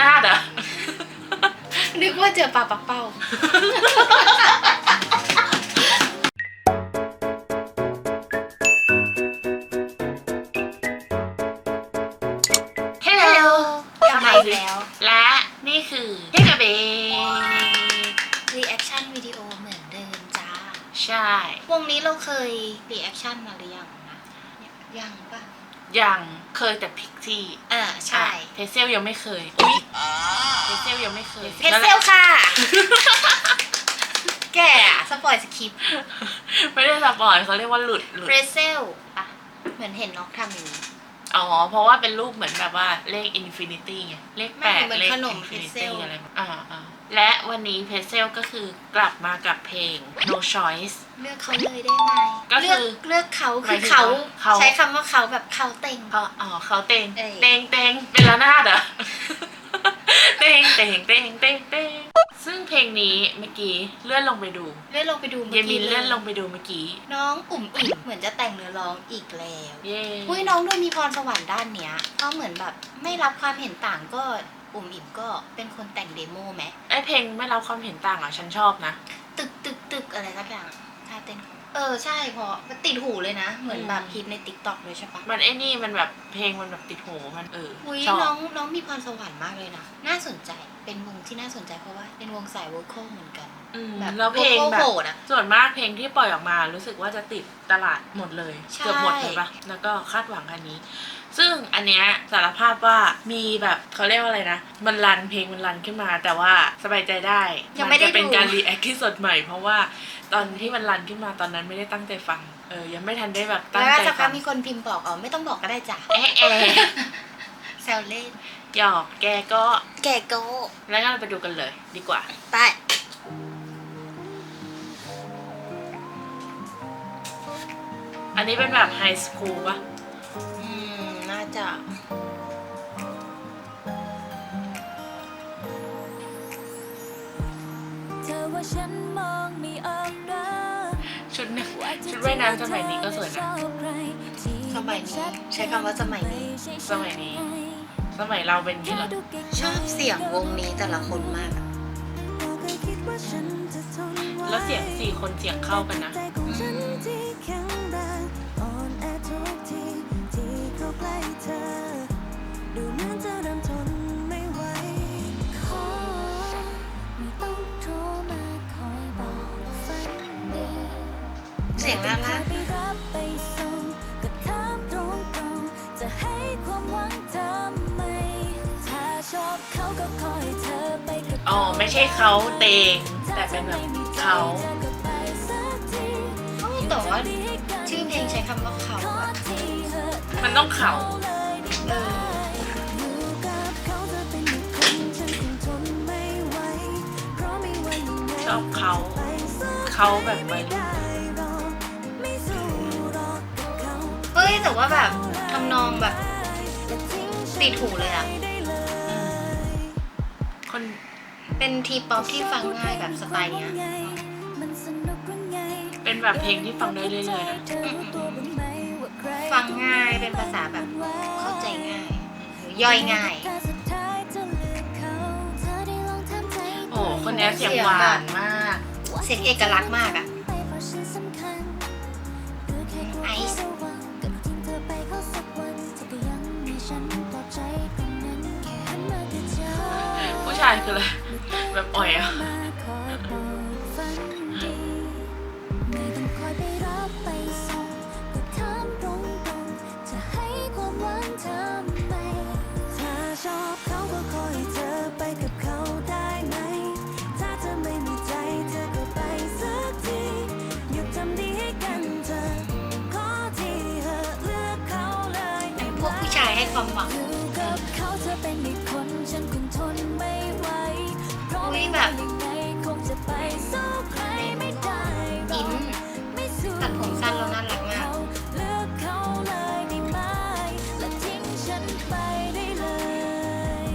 ระนาดเหรอนึกว่าเจอปลาปักเป้าฮัลโหลกลับมาอีกแล้ว และนี่คือเฮกเบ รีแอคชั่นวิดีโอเหมือนเดิมจ้า ใช่ วงนี้เราเคยรีแอคชั่นมาหรือยังนะเนี่ยยังป่ะ ยังเคยแต่พิกซี่เออใช่เพเซลยังไม่เคยอุ้ยเพเซลยังไม่เคยเพจเซลค่ะ แกอะสปอยสคริปต์ไม่ได้สปอยเขาเรียกว่าหลุดหลุดเพจเซลปะเหมือนเห็นน้องทำอย่างนี้ อ๋อ เพราะว่าเป็นรูปเหมือนแบบว่าเลขอินฟินิตี้ไง เลขไม่แปดเหมือนเลขขนมอินฟินิ Pretzel ตี้อะไรแบบอ่าอ่าและวันนี้เพเซลก็คือกลับมากับเพลง No Choice เลือกเขาเลยได้ไหมก็คือเลือกเลือกเขาหคืมาอยถึงเขาเขา ใช้คำว่าเขาแบบเขาเต็งเขาอ๋อเขาเตงเอ้ยเตงเตงเป็นระนาดเหรอ เตงเตงเตงเตงเตงซึ่งเพลง นี้เมื่อกี้เลื่อนลงไปดูเลื่อนลงไปดูเยเมื่อมิกี้นเลื่อนลงไปดูเมื่อกี้ น้องอุ่มอิ่มเหมือนจะแต่งเนื้อร้องอีกแล้ว เย้อุ้ยน้องดูมีพรสวรรค์ด้านเนี้ยก็เหมือนแบบไม่รับความเห็นต่างก็อุ่มอิ่มก็เป็นคนแต่งเดโมไหมไอเพลงไม่รับความเห็นต่างอะฉันชอบนะ ตึกตึกตึกอะไรสักอย่างท่าเต้นของเออใช่เพราะมันติดหูเลยนะ เหมือนแบบอืมฮิตในติ๊กต็อกเลยใช่ปะมันไอ้นี่มันแบบเพลงมันแบบติดหูมันเอออุ้ยชอบน้องน้องมีพรสวรรค์มากเลยนะ น่าสนใจเป็นวงที่น่าสนใจเพราะว่าเป็นวงสายวอลคอลเหมือนกันอืมแบบแล้วเพลงโวแบคบอลโหดอะส่วนมากเพลงที่ปล่อยออกมารู้สึกว่าจะติดตลาดหมดเลยใช่เกือบหมดเลยปะแล้วก็คาดหวังอันนี้ ซึ่งอันเนี้ยสารภาพว่ามีแบบเขาเรียกว่าอะไรนะ มันรันเพลงมันรันขึ้นมาแต่ว่าสบายใจได้ยังไม่ได้นจะเป็นดูการรีแอคที่สดใหม่ เพราะว่าตอนที่มันรันขึ้นมาตอนนั้นไม่ได้ตั้งใจฟังเออยังไม่ทันได้แบบตั้งแล้วใจสักพัฟักงมีคนพิมพ์บอกอ๋อไม่ต้องบอกก็ได้จ้ะแอะแอะแซวเล่น หยอกแกก็แกโก้แล้วงั้นเราไปดูกันเลยดีกว่า ไปอันนี้เป็นแบบไฮสคูลปะอืมน่า จะเธอว่าฉันมองไม่ออกนะชุดเนี่ยชุดว่ายน้ำสมัยนี้ก็สวยนะสมัยนี้ใช้คำว่าสมัยนี้ สมัยนี้ สมัยเราเป็นอย่างนี้เหรอชอบเสียงวงนี้แต่ละคนมากอะแล้วเสียงสี่คนเสียงเข้ากันนะ ทำไมถ้าชอบเขาก็คอยเธอไปกับอ๋อไม่ใช่เขาเตง แต่เป็นแบบเขาแต่ว่าชื่อเพลงใช้คำว่าเขาอะมันต้องเขาเออชอบเขา เขาแบบวัย ยแต่ว่าแบบทำนองแบบติดหูเลยอะคนเป็นทีป๊อปที่ฟังง่ายแบบสไตล์เนี้ยเป็นแบบเพลงที่ฟังได้เรื่อยๆนะฟังง่ายเป็นภาษาแบบเข้าใจง่ายหรือย่อยง่าย โอ้คนเนี้ยเสียงหวานมาก เสียงเอกลักษณ์มากอะ คืออะไรแบบอ่อยอะไม่ต้องคอยไปรับไปส่งก็เขาก็คอยเธอไปกับอ่อก็ไปสักทีหยุดทำดีให้กันเธอขอทีเถอะเลือกเขาเลยไอ้พวกผู้ชายให้ความหวัง นแล้วน่ารักมากเลือกเขาเลยได้ไหมและทิ้งฉันไปได้เลย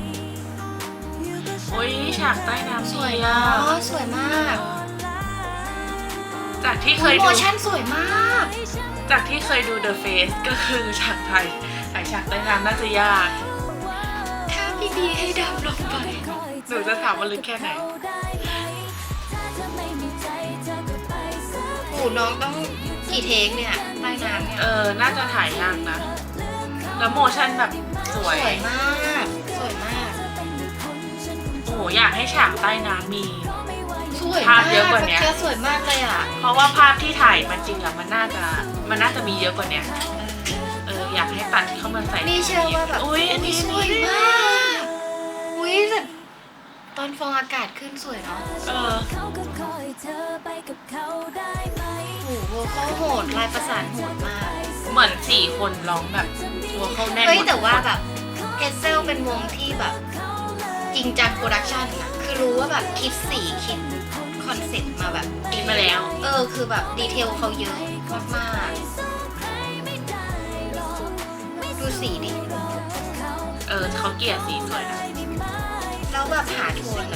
อยู่กับฉันโอ้ยฉากใต้น้ำสวยดีเนาอะะสวยมากจากที่เคยโมดู ชั่นสวยมากจากที่เคยดู The Face ก็คือฉากไทยไอฉากใต้น้ำน่าจะยาก ถ้าพี่ดีให้ดำลงไปหนูจะถามว่าลึกแค่ไหน โอ้น้องต้อง กี่เทคเนี่ยใต้น้ำเนี่ยเออ น่าจะถ่ายยากนะ แล้วโมชั่นแบบสวย สวยมาก สวยมากโอ้โหอยากให้ฉากใต้น้ำมี สวยภาพมากเยอะกว่าเนี้ยเมื่อสวยมากเลยอะเพราะว่าภาพที่ถ่ายมันจริงอะมันน่าจะ มันน่าจะมีเยอะกว่าเนี้ยเอออยากให้ตัดเข้ามาใส่นี่เชื่อว่าแบบอุ้ยอันนี้สวยมากอุ้ยแบบตอนฟองอากาศขึ้นสวยเนาะ เออ เขาก็คอยเธอไปกับเขาได้ไหมโอ้โห เขาโหดลายประสานโหดมากเหมือนสี่คนร้องแบบตัวเขาแน่นหมดเฮ้ยแต่ว่าแบบเพซเซลเป็นวงที่แบบจริงจังโปรดักชันอะคือรู้ว่าแบบคิดสีคิดคอนเซ็ปต์มาแบบกินมาแล้ว เออคือแบบดีเทลเขาเยอะมากๆดูสีดิเออเขาเกลี่ยสีสวยนะแล้วแบบหาโทนแบ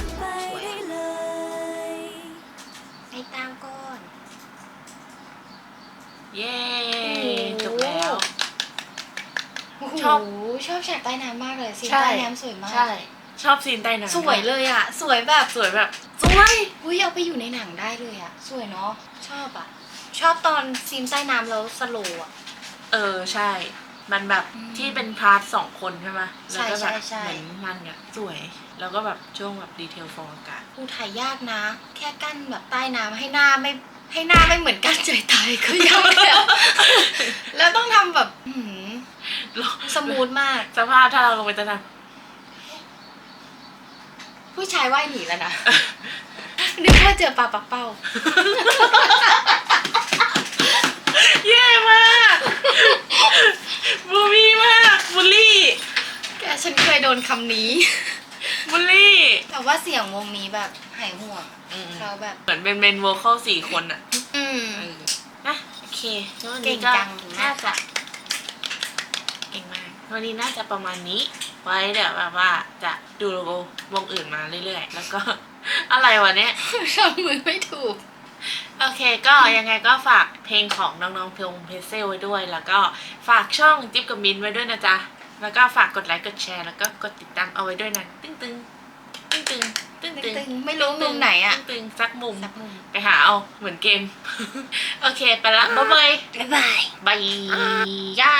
เย้จบแล้วโอ้โหชอบชอบฉากใต้น้ำมากเลยซีนใช่ ใต้น้ำสวยมาก ใช่ ชอบซีนใต้น้ำสวยเลยอะ สวยแบบสวยแบบสวยอุ้ยเอาไปอยู่ในหนังได้เลยอะ สวยเนาะชอบอะ ชอบตอนซีนใต้น้ำแล้วสโลว์อะ เออใช่ มันแบบอืมที่เป็นพาร์ทสองคนใช่ไหมแล้วก็แบบใช่ใช่เหมือนมันเนี่ยสวย แล้วก็แบบช่วงแบบดีเทลฟองอากาศ กูถ่ายยากนะ แค่กั้นแบบใต้น้ำให้หน้าไม่ ให้หน้าไม่เหมือนกั้นใจตายก็ยากแล้วแล้วต้องทำแบบอื้อหือสมูทมาก สภาพถ้าเราลงไปจะทผู้ชายว่ายหนีแล้วนะ นึกว่าเจอปลาปักเป้าำเย่มากบูบี้มากบูลลี่ แกฉันเคยโดนคำนี้บูลลี่แต่ ว่าเสียงวงนี้แบบหายห่วงอืมเราแบบ เหมือนเป็นเมนโวคอลสี่คนอะอืม เออนะโอเคแล้ววันเก่นี้งก็จัง น่าจะเก่งมากวันนี้น่าจะประมาณนี้ ไว้เดี๋ยวแบบว่าจะดูวงอื่นมาเรื่อยๆ แล้วก็ อะไรวะเนี้ยทำมือไม่ถูก โอเคก็ยังไงก็ฝากเพลงของน้องๆเพลงเพเซลไว้ด้วย แล้วก็ฝากช่องจิ๊บกับมินไว้ด้วยนะจ๊ะ แล้วก็ฝากกดไลค์กดแชร์แล้วก็กดติดตามเอาไว้ด้วยนะตึ้งตึง ตึ้งตึงตึ้งตึงตึงๆไม่รู้มุมไหนอะตึ้งตึงสักมุมสักมุมไปหาเอาเหมือนเกม โอเค ไปละบ๊ายบายบ๊ายบายบายย่า